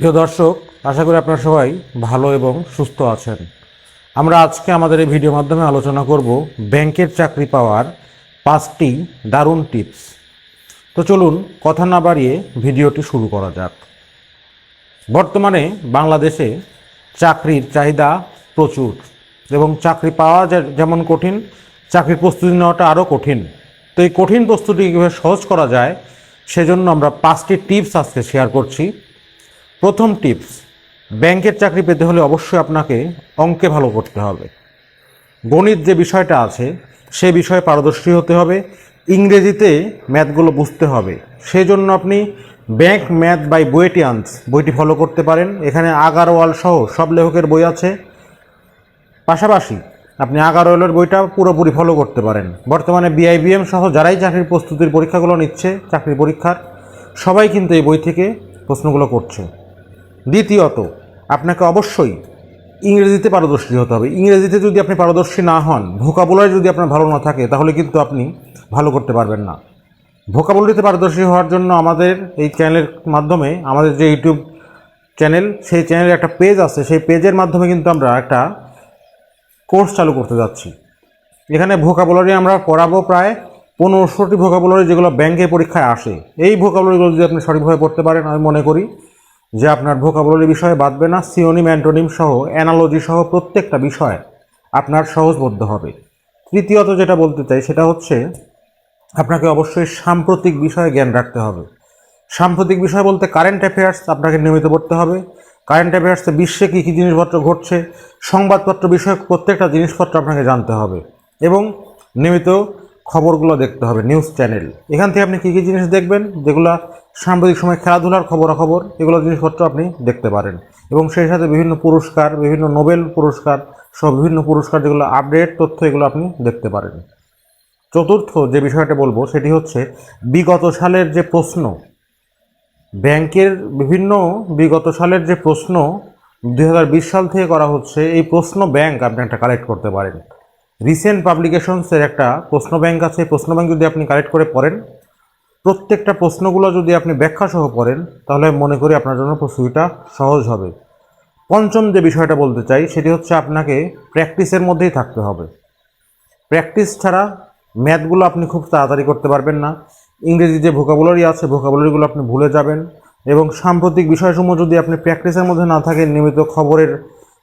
প্রিয় দর্শক, আশা করি আপনারা সবাই ভালো এবং সুস্থ আছেন। আমরা আজকে আমাদের এই ভিডিওর মাধ্যমে আলোচনা করব ব্যাংকের চাকরি পাওয়ার পাঁচটি দারুণ টিপস। তো চলুন কথা না বাড়িয়ে ভিডিওটি শুরু করা যাক। বর্তমানে বাংলাদেশে চাকরির চাহিদা প্রচুর এবং চাকরি পাওয়া যেমন কঠিন, চাকরির প্রস্তুতি নেওয়াটা আরও কঠিন। তো এই কঠিন প্রস্তুতি কীভাবে সহজ করা যায়, সেজন্য আমরা পাঁচটি টিপস আজকে শেয়ার করছি। প্রথম টিপস, ব্যাংকের চাকরি পেতে হলে অবশ্যই আপনাকে অঙ্কে ভালো করতে হবে। গণিত যে বিষয়টা আছে, সে বিষয়ে পারদর্শী হতে হবে, ইংরেজিতে ম্যাথগুলো বুঝতে হবে। সেই জন্য আপনি ব্যাংক ম্যাথ বাই বুয়েটিয়ান্স বইটি ফলো করতে পারেন। এখানে আগারওয়াল সহ সব লেখকের বই আছে। পাশাপাশি আপনি আগারওয়ালের বইটা পুরোপুরি ফলো করতে পারেন। বর্তমানে বিআইবিএম সহ যারাই চাকরির প্রস্তুতির পরীক্ষাগুলো নিচ্ছে, চাকরির পরীক্ষার, সবাই কিন্তু এই বই থেকে প্রশ্নগুলো করছে। দ্বিতীয়ত, আপনাকে অবশ্যই ইংরেজিতে পারদর্শী হতে হবে। ইংরেজিতে যদি আপনি পারদর্শী না হন, ভোকাবুলারি যদি আপনার ভালো না থাকে, তাহলে কিন্তু আপনি ভালো করতে পারবেন না। ভোকাবুলারিতে পারদর্শী হওয়ার জন্য আমাদের এই চ্যানেলের মাধ্যমে, আমাদের যে ইউটিউব চ্যানেল, সেই চ্যানেলের একটা পেজ আছে। সেই পেজের মাধ্যমে কিন্তু আমরা একটা কোর্স চালু করতে যাচ্ছি। এখানে ভোকাবুলারি আমরা পড়াবো প্রায় পনেরোশোটি ভোকাবুলারি যেগুলো ব্যাংকের পরীক্ষায় আসে। এই ভোকাবুলারিগুলো যদি আপনি সঠিকভাবে পড়তে পারেন, আমি মনে করি যে আপনার ভোকাবুলারি বিষয়ে বাদবে না সিওনিম অ্যান্টোনিম সহ অ্যানালজি সহ প্রত্যেকটা বিষয় আপনার সহজবোধ্য হবে। তৃতীয়ত যেটা বলতে চাই, সেটা হচ্ছে আপনাকে অবশ্যই সাম্প্রতিক বিষয়ে জ্ঞান রাখতে হবে। সাম্প্রতিক বিষয় বলতে কারেন্ট অ্যাফেয়ার্স আপনাকে নিয়মিত পড়তে হবে। কারেন্ট অ্যাফেয়ার্সে বিশ্বে কী কী জিনিসপত্র ঘটছে, সংবাদপত্র বিষয়ক প্রত্যেকটা জিনিসপত্র আপনাকে জানতে হবে এবং নিয়মিত খবরগুলো দেখতে হবে নিউজ চ্যানেল এখান থেকে আপনি কী কী জিনিস দেখবেন, যেগুলো সাম্প্রতিক সময় খেলাধুলার খবরাখবর, এগুলো জিনিসপত্র আপনি দেখতে পারেন। এবং সেই সাথে বিভিন্ন পুরস্কার, বিভিন্ন নোবেল পুরস্কার সব বিভিন্ন পুরস্কার যেগুলো আপডেট তথ্য, এগুলো আপনি দেখতে পারেন। চতুর্থ যে বিষয়টা বলব, সেটি হচ্ছে বিগত সালের যে প্রশ্ন, ব্যাংকের বিভিন্ন বিগত সালের যে প্রশ্ন দু হাজার বিশ সাল থেকে করা হচ্ছে, এই প্রশ্ন ব্যাংক আপনি একটা কালেক্ট করতে পারেন। রিসেন্ট পাবলিকেশনসের একটা প্রশ্ন ব্যাংক আছে, প্রশ্ন ব্যাংক যদি আপনি কালেক্ট করে পড়েন প্রত্যেকটা প্রশ্নগুলো যদি আপনি ব্যাখ্যা সহ পড়েন তাহলে আমি মনে করি আপনার জন্য প্রস্তুতিটা সহজ হবে। পঞ্চম যে বিষয়টা বলতে চাই, সেটি হচ্ছে আপনাকে প্র্যাকটিসের মধ্যেই থাকতে হবে। প্র্যাকটিস ছাড়া ম্যাথগুলো আপনি খুব তাড়াতাড়ি করতে পারবেন না। ইংরেজি যে ভোকাবুলারি আছে, ভোকাবুলারিগুলো আপনি ভুলে যাবেন এবং সাম্প্রতিক বিষয়সমূহ যদি আপনি প্র্যাকটিসের মধ্যে না থাকেন, নিয়মিত খবরের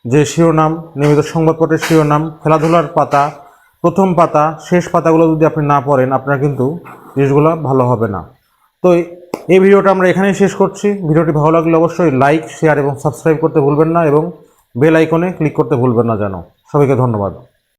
যে শিরোনাম, নিয়মিত সংবাদপত্রের শিরোনাম, খেলাধুলার পাতা, প্রথম পাতা, শেষ পাতাগুলো যদি আপনি না পড়েন, আপনার কিন্তু জিনিসগুলো ভালো হবে না। তো এই- ভিডিওটা আমরা এখানেই শেষ করছি। ভিডিওটি ভালো লাগলে অবশ্যই লাইক শেয়ার এবং সাবস্ক্রাইব করতে ভুলবেন না এবং বেল আইকনে ক্লিক করতে ভুলবেন না যেন। সবাইকে ধন্যবাদ।